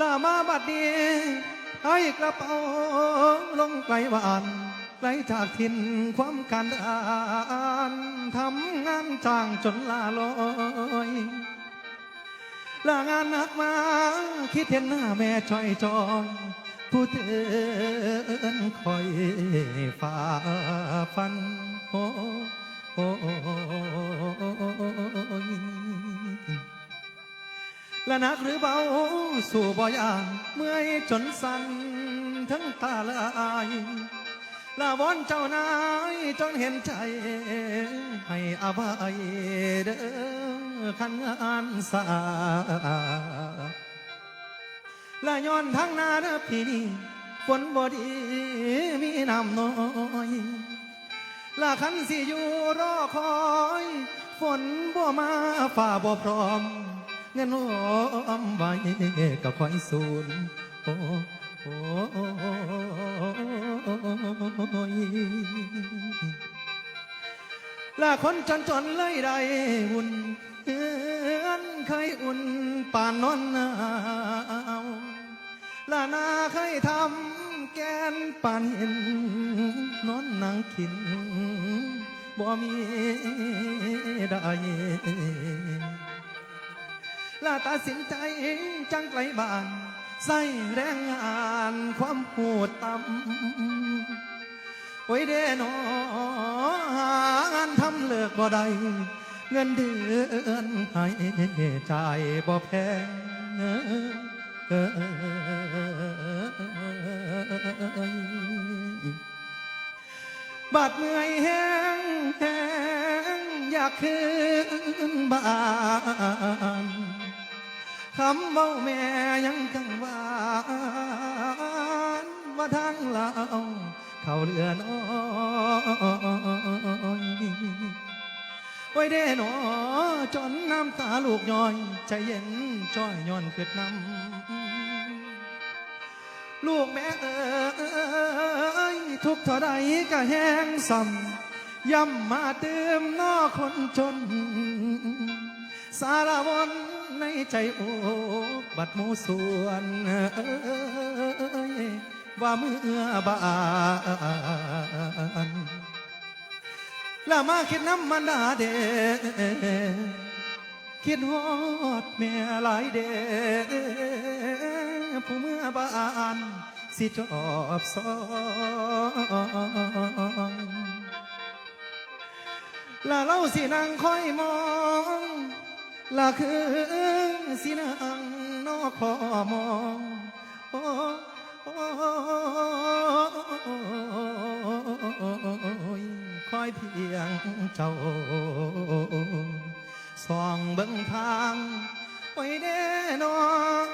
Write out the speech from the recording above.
ลามาบัดนี้ให้กระเป๋าลงไกลหวานไกลจากถิ่นความกันดานทำงานจ้างจนลาลอยลางานหนักมาคิดเห็นหน้าแม่ชอยจอยผู้เตือนคอยฝ่าฟันโอ้โอ้ และนักหรือเบาสู่บ่อยางเมื่อยจนสั่นทั้งตาละอายลาวอนเจ้านายจนเห็นใจ ให้อภัยเด้อขันงานสาและย้อนทางนาเด้อพี่นี่ฝนบ่ดีมีน้ำน้อยละคันสิอยู่รอคอย ฝนบ่มาฝ่าบ่พร้อม เงินหอมไว้ก็คอยสูญโอ้โอ้ยละคนจนจนเลยได้อุ่นเฮือนเคยอุ่นป่านนอนหนาวละนาเคยทำแกนป่านเห็นนอนนางขินบ่มีได้ ละตัดสินใจจังไกลบ้านใส่แรงงานความหดต่ำโอ้ยเดนอหางานทำเลิกบ่ได้เงินเดือนให้จ่ายบ่แพงบาดเมื่อยแห้งแห้งอยากคืนบ้าน คำเมาแม่ยังกังวานว่าทางเราเขาเรือนอ้อยโอ้เด้หนอจนน้ำตาลูกย้อยใจเย็นจ้อยย้อนขึ้นน้ำลูกแม่เอ้ยทุกเท่าใดก็แห้งซ้ำย่ำมาเติมนอคนจน สารวนในใจโอกบัดมูส่วนว่าเมื่อบานแล้วมาคิดน้ำมันดาเดคิดฮอดแม่หลายเดผู้เมื่อบานสิจอบสองและเราสินั่งคอยมอง ละคือสินังนอขอมองคอยเพียงเจ้าส่องเบิ่งทางไว้แน่นอน